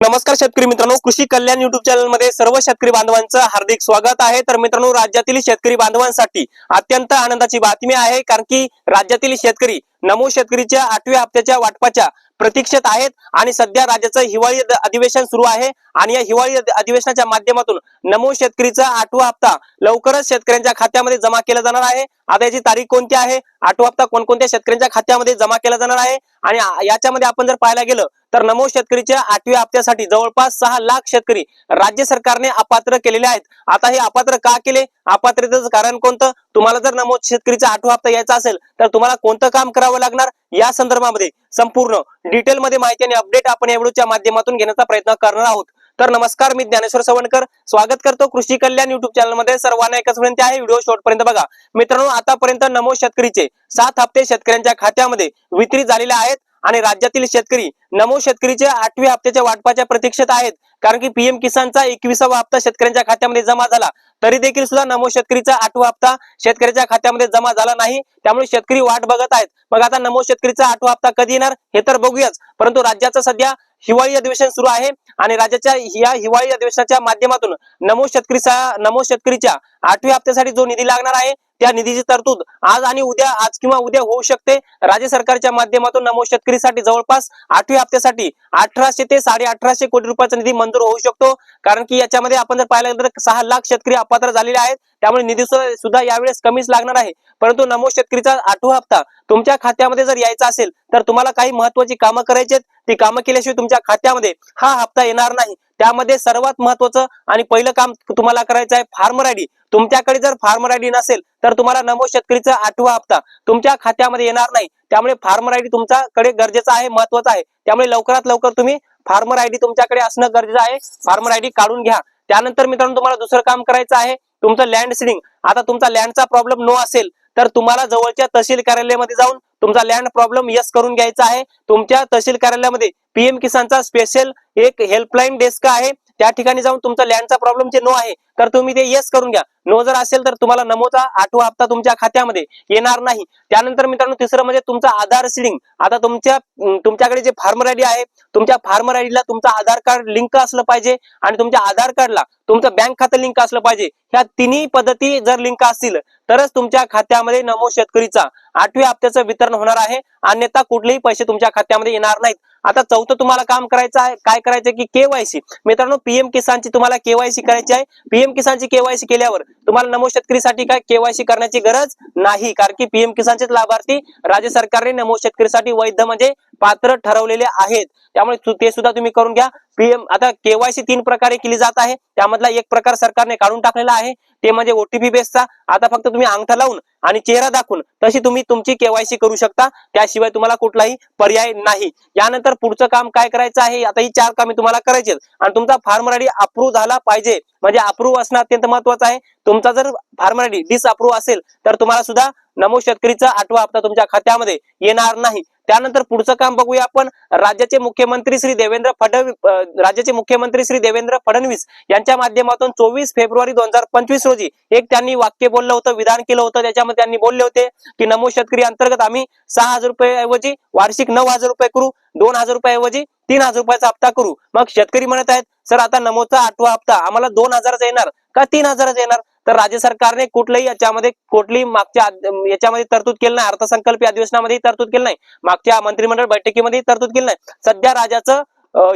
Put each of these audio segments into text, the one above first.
नमस्कार शेतकरी मित्रांनो कृषी कल्याण युट्यूब चॅनलमध्ये सर्व शेतकरी बांधवांचं हार्दिक स्वागत आहे. तर मित्रांनो राज्यातील शेतकरी बांधवांसाठी अत्यंत आनंदाची बातमी आहे कारण की राज्यातील शेतकरी नमो शेतकरीच्या आठव्या हप्त्याच्या वाटपाच्या प्रतीक्षेत आहेत आणि सध्या राज्याचं हिवाळी अधिवेशन सुरू आहे आणि या हिवाळी अधिवेशनाच्या माध्यमातून नमो शेतकरीचा आठवा हप्ता लवकरच शेतकऱ्यांच्या खात्यामध्ये जमा केला जाणार आहे. आता याची तारीख कोणती आहे? आठवा हप्ता कोणकोणत्या शेतकऱ्यांच्या खात्यामध्ये जमा केला जाणार आहे? आणि याच्यामध्ये आपण जर पाहायला गेलं तर नमो शेतकरीच्या आठव्या हप्त्यासाठी जवळपास सहा लाख शेतकरी राज्य सरकारने अपात्र केलेले आहेत. आता हे अपात्र का केले? अपात्रतेचं कारण कोणतं? तुम्हाला जर नमो शेतकरीचा आठवा हप्ता यायचा असेल तर तुम्हाला कोणतं काम करावं लागणार? या संदर्भामध्ये संपूर्ण डिटेल मध्ये माहिती आणि अपडेट आपण या व्हिडिओच्या माध्यमातून घेण्याचा प्रयत्न करणार आहोत. तर नमस्कार मी ज्ञानेश्वर सवणकर. स्वागत करतो कृषी कल्याण युट्यूब चॅनलमध्ये. सर्वांना एकच विनंती आहे व्हिडिओ शेवटपर्यंत बघा. मित्रांनो आतापर्यंत नमो शेतकरीचे सात हप्ते शेतकऱ्यांच्या खात्यामध्ये वितरित झालेले आहेत आणि राज्यातील शेतकरी नमो शेतकरीच्या आठव्या हप्त्याच्या वाटपाच्या प्रतीक्षेत आहेत. कारण की पीएम किसानचा एकविसावा हप्ता शेतकऱ्यांच्या खात्यामध्ये जमा झाला. तरी देखील सुद्धा नमो शेतकरीचा आठवा हप्ता शेतकऱ्याच्या खात्यामध्ये जमा झाला नाही. त्यामुळे शेतकरी वाट बघत आहेत. मग आता नमो शेतकरीचा आठवा हप्ता कधी येणार हे तर बघूयाच. परंतु राज्याचं सध्या हिवाळी अधिवेशन सुरू आहे आणि राज्याच्या या हिवाळी अधिवेशनाच्या माध्यमातून नमो शेतकरीचा नमो शेतकरीच्या आठव्या हप्त्यासाठी जो निधी लागणार आहे त्या निधीची तरतूद आज आणि उद्या आज किंवा उद्या होऊ शकते. राज्य सरकारच्या माध्यमातून नमो शेतकरीसाठी जवळपास आठव्या हप्त्यासाठी अठराशे ते साडे अठराशे कोटी रुपयाचा निधी मंजूर होऊ शकतो. कारण की याच्यामध्ये आपण जर पाहिलं गेलं तर सहा लाख शेतकरी अपात्र झालेले आहेत. त्यामुळे निधी सुद्धा सुद्धा यावेळेस कमीच लागणार आहे. परंतु नमो शेतकरीचा आठवा हप्ता तुमच्या खात्यामध्ये जर यायचा असेल तर तुम्हाला काही महत्वाची कामं करायची आहेत. ती कामं केल्याशिवाय तुमच्या खात्यामध्ये हा हप्ता येणार नाही. त्यामध्ये सर्वात महत्वाचं आणि पहिलं काम तुम्हाला करायचं आहे फार्मर आयडी तुमच्याकडे जर फार्मर आयडी नसेल तर तुम्हाला नमो शेतकरीचा आठवा हप्ता. तुमच्या खात्यामध्ये येणार नाही. त्यामुळे फार्मर आयडी तुमच्याकडे गरजेचं आहे महत्वाचं आहे. त्यामुळे लवकरात लवकर तुम्ही फार्मर आयडी तुमच्याकडे असणं गरजेचं आहे. फार्मर आयडी काढून घ्या. त्यानंतर मित्रांनो तुम्हाला दुसरं काम करायचं आहे. तुमचं लँड सिडिंग आता तुमचा लँडचा प्रॉब्लेम नो असेल तर तुम्हाला जवळच्या तहसील कार्यालयामध्ये जाऊन तुमचा लँड प्रॉब्लेम यस करून घ्यायचा आहे. तुमच्या तहसील कार्यालयामध्ये पीएम किसानचा स्पेशल एक हेल्पलाईन डेस्क आहे. त्या ठिकाणी जाऊन तुमचा लँडचा प्रॉब्लेम जे नो आहे तर तुम्ही ते येस करून घ्या. नो जर असेल तर तुम्हाला नमोचा आठवा हप्ता तुमच्या खात्यामध्ये येणार नाही. त्यानंतर मित्रांनो तिसरं म्हणजे तुमचा आधार सिडिंग आता तुमच्या तुमच्याकडे जे फार्मर आयडी आहे तुमच्या फार्मर आयडीला तुमचा आधार कार्ड लिंक असलं पाहिजे आणि तुमच्या आधार कार्डला तुमचं बँक खातं लिंक असलं पाहिजे. ह्या तिन्ही पद्धती जर लिंक असतील तरच तुमच्या खात्यामध्ये नमो शेतकरीचा आठव्या हप्त्याचं वितरण होणार आहे. अन्यथा कुठलेही पैसे तुमच्या खात्यामध्ये येणार नाहीत. आता चौथं तुम्हाला काम करायचं आहे. काय करायचं की केवायसी मित्रांनो पीएम किसानची तुम्हाला केवायसी करायची आहे. पीएम किसानची केवायसी केल्यावर तुम्हाला नमो शेतकरीसाठी काय केवायसी करण्याची गरज नाही. कारण की पीएम किसानचेच लाभार्थी राज्य सरकारने नमो शेतकरीसाठी वैध म्हणजे पात्र ठरवलेले आहेत. त्यामुळे ते सुद्धा तुम्ही करून घ्या. पीएम आता केवायसी तीन प्रकारे केली जात आहे. त्यामधला एक प्रकार सरकारने काढून टाकलेला आहे. ते म्हणजे ओटीपी बेसचा आता फक्त तुम्ही अंगठा लावून आणि चेहरा दाखवून तशी तुम्ही तुमची केवायसी करू शकता. त्याशिवाय तुम्हाला कुठलाही पर्याय नाही. यानंतर पुढचं काम काय करायचं आहे? आता ही चार कामे तुम्हाला करायची आणि तुमचा फार्मर आयडी अप्रूव्ह झाला पाहिजे. म्हणजे अप्रूव्ह असणं अत्यंत महत्वाचं आहे. तुमचा जर फार्मर आयडी डिसअप्रूव्ह असेल तर तुम्हाला सुद्धा नमो शेतकरीचा आठवा हप्ता तुमच्या खात्यामध्ये येणार नाही. त्यानंतर पुढचं काम बघूया आपण. राज्याचे मुख्यमंत्री श्री देवेंद्र फडणवीस राज्याचे मुख्यमंत्री श्री देवेंद्र फडणवीस यांच्या माध्यमातून चोवीस फेब्रुवारी दोन हजार पंचवीस रोजी एक त्यांनी वाक्य बोललं होतं विधान केलं होतं त्याच्यामध्ये त्यांनी बोलले होते की नमो शेतकरी अंतर्गत आम्ही सहा हजार रुपये ऐवजी वार्षिक नऊ हजार रुपये करू दोन हजार रुपये ऐवजी तीन हजार रुपयाचा हप्ता करू. मग शेतकरी म्हणत आहेत सर आता नमोचा आठवा हप्ता आम्हाला दोन हजाराचा येणार. का तीन हजारच येणार? तर राज्य सरकारने कुठलंही याच्यामध्ये कुठलीही मागच्या याच्यामध्ये तरतूद केली नाही. अर्थसंकल्पीय अधिवेशनामध्ये तरतूद केली नाही. मागच्या मंत्रिमंडळ बैठकीमध्ये तरतूद केली नाही. सध्या राज्याचं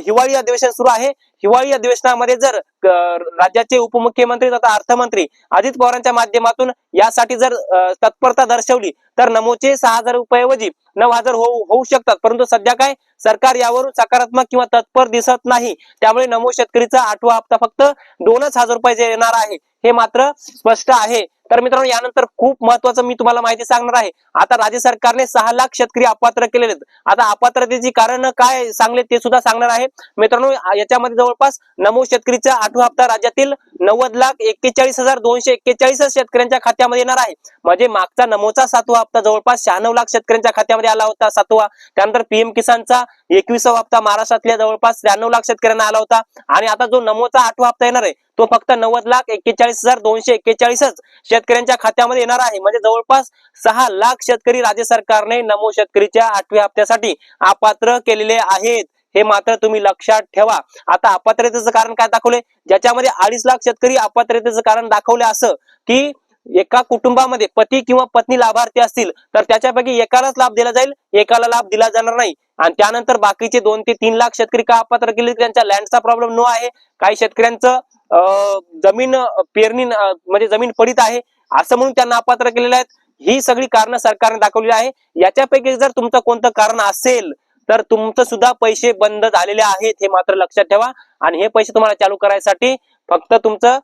हिवाळी अधिवेशन सुरू आहे. हिवाळी अधिवेशनामध्ये जर राज्याचे उपमुख्यमंत्री तथा अर्थमंत्री अजित पवारांच्या माध्यमातून यासाठी जर तत्परता दर्शवली तर नमोचे सहा हजार रुपयाऐवजी नऊ हजार होऊ होऊ शकतात. परंतु सध्या काय सरकार यावरून सकारात्मक किंवा तत्पर दिसत नाही. त्यामुळे नमो शेतकरीचा आठवा हप्ता फक्त दोनच हजार रुपयाचे येणार आहे हे मात्र स्पष्ट आहे. तर मित्रांनो यानंतर खूप महत्वाचं मी तुम्हाला माहिती सांगणार आहे. आता राज्य सरकारने सहा लाख शेतकरी अपात्र केलेले आहेत आता अपात्रतेची कारण काय सांगले ते सुद्धा सांगणार आहे. मित्रांनो याच्यामध्ये जवळ जवळपास नमो शेतकरीचा आठवा हप्ता राज्यातील नव्वद लाख एक्केचाळीस हजार दोनशे एक्केचाळीस शेतकऱ्यांच्या खात्यामध्ये येणार आहे. म्हणजे मागचा नमोचा सातवा हप्ता जवळपास शहाण्णव लाख शेतकऱ्यांच्या खात्यामध्ये आला होता सातवा. त्यानंतर पीएम किसानचा एकविसावा हप्ता महाराष्ट्रातल्या जवळपास त्र्याण्णव लाख शेतकऱ्यांना आला होता. आणि आता जो नमोचा आठवा हप्ता येणार आहे तो फक्त नव्वद लाख एक्केचाळीस हजार दोनशे एक्केचाळीसच शेतकऱ्यांच्या खात्यामध्ये येणार आहे. म्हणजे जवळपास सहा लाख शेतकरी राज्य सरकारने नमो शेतकरीच्या आठव्या हप्त्यासाठी अपात्र केलेले आहेत. हे मात्र तुम्ही लक्षात ठेवा. आता अपात्रतेचं कारण काय दाखवले ज्याच्यामध्ये अडीच लाख शेतकरी अपात्रतेचं कारण दाखवले असं की एका कुटुंबामध्ये पती किंवा पत्नी लाभार्थी असतील तर त्याच्यापैकी एकालाच लाभ दिला जाईल एकाला लाभ दिला जाणार नाही. आणि त्यानंतर बाकीचे दोन ते तीन लाख शेतकरी का अपात्र केले त्यांच्या लँडचा प्रॉब्लेम नो आहे. काही शेतकऱ्यांचं अं, जमीन पेरणी म्हणजे जमीन पडीत आहे. असं म्हणून त्यांना अपात्र केलेले आहेत. ही सगळी कारणं सरकारने दाखवली आहे. याच्यापैकी जर तुमचं कोणतं कारण असेल तर तुमचं सुद्धा पैसे बंद झालेले आहेत हे मात्र लक्षात ठेवा. आणि हे पैसे तुम्हाला चालू करायसाठी फक्त तुमचं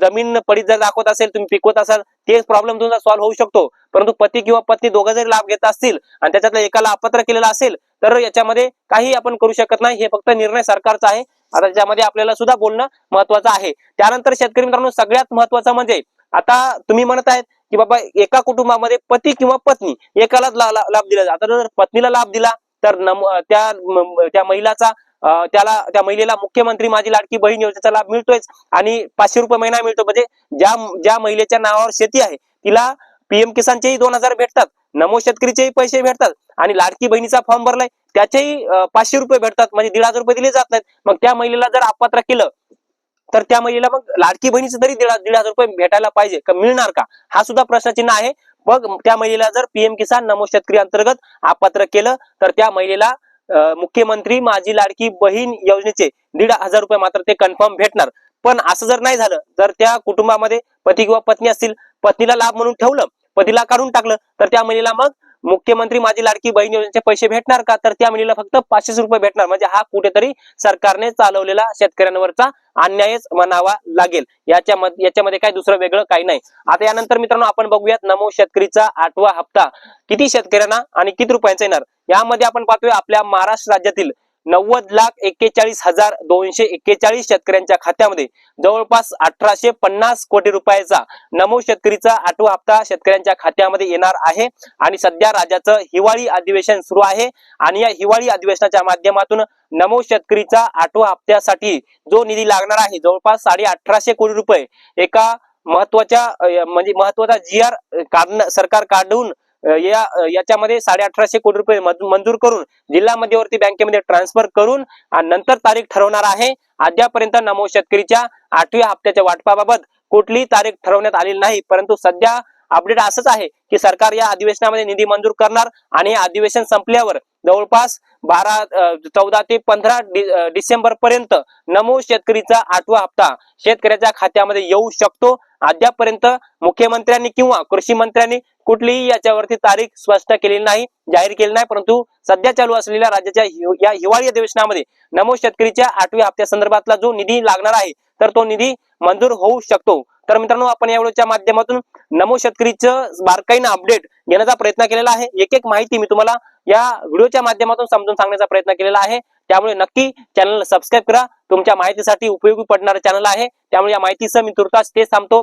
जमीन पडीत जर दाखवत असेल तुम्ही पिकवत असाल तेच प्रॉब्लेम तुमचा सॉल्व्ह होऊ शकतो. परंतु पती किंवा पत्नी दोघं जरी लाभ घेत असतील आणि त्याच्यातला एकाला अपत्र केलेला असेल तर याच्यामध्ये काही आपण करू शकत नाही. हे फक्त निर्णय सरकारचा आहे. आता त्याच्यामध्ये आपल्याला सुद्धा बोलणं महत्वाचं आहे. त्यानंतर शेतकरी मित्रांनो सगळ्यात महत्वाचं म्हणजे आता तुम्ही म्हणत आहेत की बाबा एका कुटुंबामध्ये पती किंवा पत्नी एकालाच ला- लाभ दिला जातो. जर पत्नीला लाभ दिला तर त्या त्या महिलाचा त्याला त्या महिलेला मुख्यमंत्री माझी लाडकी बहीण योजनेचा लाभ मिळतोय आणि पाचशे रुपये महिना मिळतो. म्हणजे ज्या ज्या महिलेच्या नावावर शेती आहे तिला पीएम किसानचेही दोन हजार भेटतात नमो शेतकरीचेही पैसे भेटतात आणि लाडकी बहिणीचा फॉर्म भरलाय त्याचेही पाचशे रुपये भेटतात म्हणजे दीड हजार रुपये दिले जात नाहीत. मग त्या महिलेला जर अपात्र केलं तर त्या महिलेला मग लाडकी बहिणीचं तरी दीड दीड हजार रुपये भेटायला पाहिजे. का मिळणार का? हा सुद्धा प्रश्नचिन्ह आहे. मग त्या महिलेला जर पीएम किसान नमो शेतकरी अंतर्गत अपात्र केलं तर त्या महिलेला मुख्यमंत्री माझी लाडकी बहीण योजनेचे दीड हजार रुपये मात्र ते कन्फर्म भेटणार. पण असं जर नाही झालं जर त्या कुटुंबामध्ये पती किंवा पत्नी असतील पत्नीला लाभ म्हणून ठेवलं पतीला काढून टाकलं तर त्या महिलेला मग मुख्यमंत्री माझी लाडकी बहीण योजनेचे पैसे भेटणार का? तर त्या मुलीला फक्त पाचशे रुपये भेटणार. म्हणजे हा कुठेतरी सरकारने चालवलेला शेतकऱ्यांवरचा अन्यायच म्हणावा लागेल. याच्या याच्यामध्ये काय दुसरं वेगळं काही नाही. आता यानंतर मित्रांनो आपण बघूयात नमो शेतकरीचा आठवा हप्ता. किती शेतकऱ्यांना आणि किती रुपयांचा येणार? यामध्ये आपण पाहतोय आपल्या महाराष्ट्र राज्यातील नव्वद लाख एक्केचाळीस हजार दोनशे एक्केचाळीस शेतकऱ्यांच्या खात्यामध्ये जवळपास अठराशे पन्नास कोटी रुपयाचा नमो शेतकरीचा आठवा हप्ता शेतकऱ्यांच्या खात्यामध्ये येणार आहे. आणि सध्या राज्याचं हिवाळी अधिवेशन सुरू आहे. आणि या हिवाळी अधिवेशनाच्या माध्यमातून नमो शेतकरीचा आठवा हप्त्यासाठी जो निधी लागणार आहे जवळपास साडे अठराशे कोटी रुपये एका महत्त्वाच्या म्हणजे महत्त्वाचा जी आर काढणं सरकार काढून या याच्यामध्ये साडे अठराशे कोटी रुपये मंजूर करून जिल्हा मध्यवर्ती बँकेमध्ये ट्रान्सफर करून नंतर तारीख ठरवणार आहे. अद्यापर्यंत नमो शेतकरीच्या आठव्या हप्त्याच्या वाटपाबाबत कुठलीही तारीख ठरवण्यात आलेली नाही. परंतु सध्या अपडेट असंच आहे की सरकार या अधिवेशनामध्ये निधी मंजूर करणार आणि हे अधिवेशन संपल्यावर जवळपास बारा चौदा ते पंधरा डिसेंबर पर्यंत नमो शेतकरीचा आठवा हप्ता शेतकऱ्याच्या खात्यामध्ये येऊ शकतो. अद्यापर्यंत मुख्यमंत्र्यांनी किंवा कृषी मंत्र्यांनी कुठलीही याच्यावरती तारीख स्पष्ट केलेली नाही जाहीर केली नाही परंतु सध्या चालू असलेल्या राज्याच्या या हिवाळी अधिवेशनामध्ये नमो शेतकरीच्या आठव्या हप्त्या संदर्भातला जो निधी लागणार आहे तर तो निधी मंजूर होऊ शकतो. तर मित्रांनो आपण या व्हिडिओच्या माध्यमातून नमो शेतकरीचं बारकाईनं अपडेट घेण्याचा प्रयत्न केलेला आहे. एक एक माहिती मी तुम्हाला या व्हिडिओच्या माध्यमातून समजून सांगण्याचा प्रयत्न केलेला आहे. त्यामुळे नक्की चॅनल सबस्क्राईब करा. तुमच्या माहितीसाठी उपयोगी पडणारं चॅनल आहे. त्यामुळे या माहितीचं मी तुर्तास ते सांगतो